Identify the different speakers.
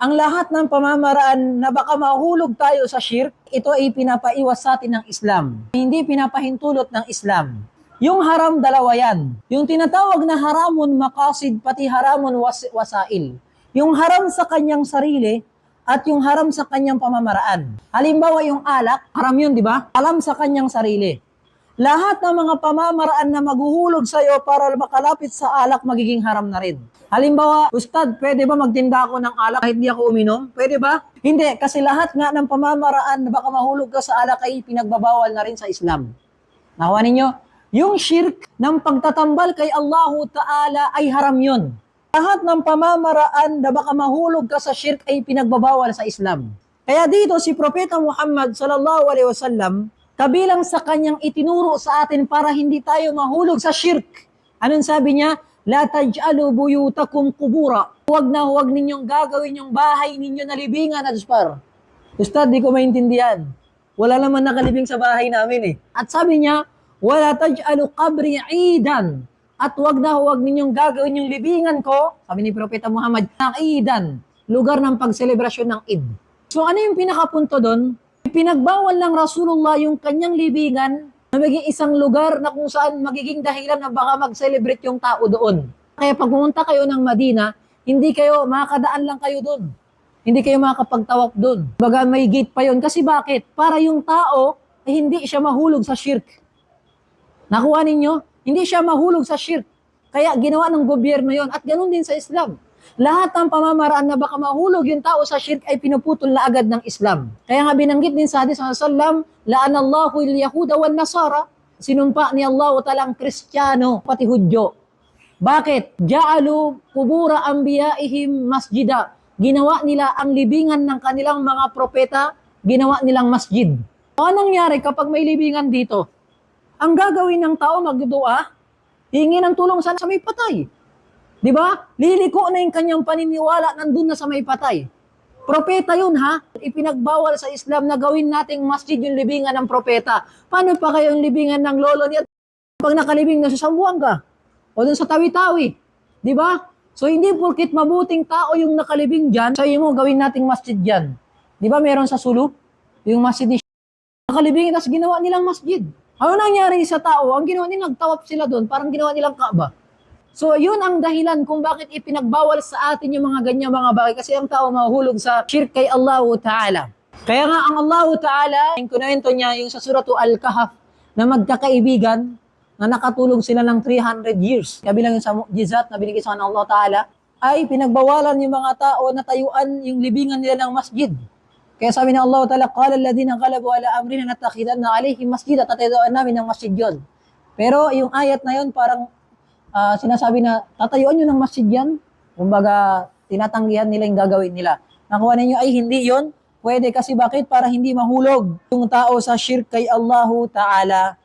Speaker 1: ang lahat ng pamamaraan na baka mahulog tayo sa shirk, ito ay pinapaiwas sa atin ng Islam. Hindi pinapahintulot ng Islam. Yung haram, dalawa yan. Yung tinatawag na haramun makasid, pati haramun was- wasail. Yung haram sa kanyang sarili, at yung haram sa kanyang pamamaraan. Halimbawa yung alak, haram yun, di ba? Alam sa kanyang sarili. Lahat ng mga pamamaraan na maghuhulog sa iyo para makalapit sa alak, magiging haram na rin. Halimbawa, Ustad, pwede ba magtinda ako ng alak kahit di ako uminom? Pwede ba? Hindi, kasi lahat nga ng pamamaraan na baka mahulog ka sa alak ay pinagbabawal na rin sa Islam. Nakuha ninyo? Yung shirk ng pagtatambal kay Allahu Ta'ala ay haram yun. Lahat ng pamamaraan na baka mahulog ka sa shirk ay pinagbabawal sa Islam. Kaya dito si Propeta Muhammad sallallahu alaihi wasallam kabilang sa kanyang itinuro sa atin para hindi tayo mahulog sa shirk. Anong sabi niya? La taj'alu buyutakum qubura. Huwag na huwag ninyong gagawin yung bahay ninyo na libingan at spar. Ustad, di ko maintindihan. Wala naman nakalibing sa bahay namin eh. At sabi niya, wala taj'alu qabri idan. At huwag na huwag ninyong gagawin yung libingan ko, sabi ni Propeta Muhammad, ng idan, lugar ng pagselebrasyon ng Eid. So ano yung pinakapunto doon? Pinagbawal ng Rasulullah yung kanyang libingan na maging isang lugar na kung saan magiging dahilan na baka mag-celebrate yung tao doon. Kaya pag pumunta kayo ng Madina, hindi kayo, makakadaan lang kayo doon. Hindi kayo makakapagtawak doon. Baga may gate pa yon Kasi bakit? Para yung tao, eh, hindi siya mahulog sa shirk. Nakuha ninyo? Hindi siya mahulog sa shirk. Kaya ginawa ng gobyerno yon At ganun din sa Islam. Lahat ng pamamaraan na baka mahulog yung tao sa shirk ay pinuputol na agad ng Islam. Kaya nga binanggit din sa hadis ng Sallam, La'anallahu il-Yahuda wan Nasara. Sinumpa ni Allah ta'ala ang Kristiyano, pati Hudyo. Bakit? Ja'alu kubura anbiya'ihim masjida. Ginawa nila ang libingan ng kanilang mga propeta, ginawa nilang masjid. Ano nangyari kapag may libingan dito? Ang gagawin ng tao magdudua, hingi ng tulong sa, sa may patay. Di ba? Liliko na yung kanyang paniniwala nandun na sa may patay. Propeta yun ha. Ipinagbawal sa Islam na gawin nating masjid yung libingan ng propeta. Paano pa kayo yung libingan ng lolo niya? Pag nakalibing na sa Sambuanga o dun sa Tawi-Tawi. Di ba? So hindi porkit mabuting tao yung nakalibing dyan, sa mo gawin nating masjid dyan. Di ba meron sa Sulu? Yung masjid ni nakalibing, tapos ginawa nilang masjid. Ano nangyari sa tao? Ang ginawa nila, nagtawap sila doon, parang ginawa nilang Kaaba. So, yun ang dahilan kung bakit ipinagbawal sa atin yung mga ganyan mga bagay. Kasi ang tao mahulog sa shirk kay Allah Ta'ala. Kaya nga ang Allah Ta'ala, yung kunwento niya yung sa suratu Al-Kahf, na magkakaibigan, na nakatulog sila ng 300 years. Kabilang yung sa mu'jizat na binigay sa Allah Ta'ala, ay pinagbawalan yung mga tao na tayuan yung libingan nila ng masjid. Kaya sabi ng Allah Ta'ala, alladhina qalabu ala amrina natakhidanna alayhim masjid at tatayuan namin ng masjid yun. Pero yung ayat na yun parang ah, sinasabi na tatayuan nyo ng masjid yan. Kumbaga, tinatanggihan nila yung gagawin nila. Nakuha ninyo ay hindi yon Pwede kasi bakit? Para hindi mahulog yung tao sa shirk kay Allahu Ta'ala.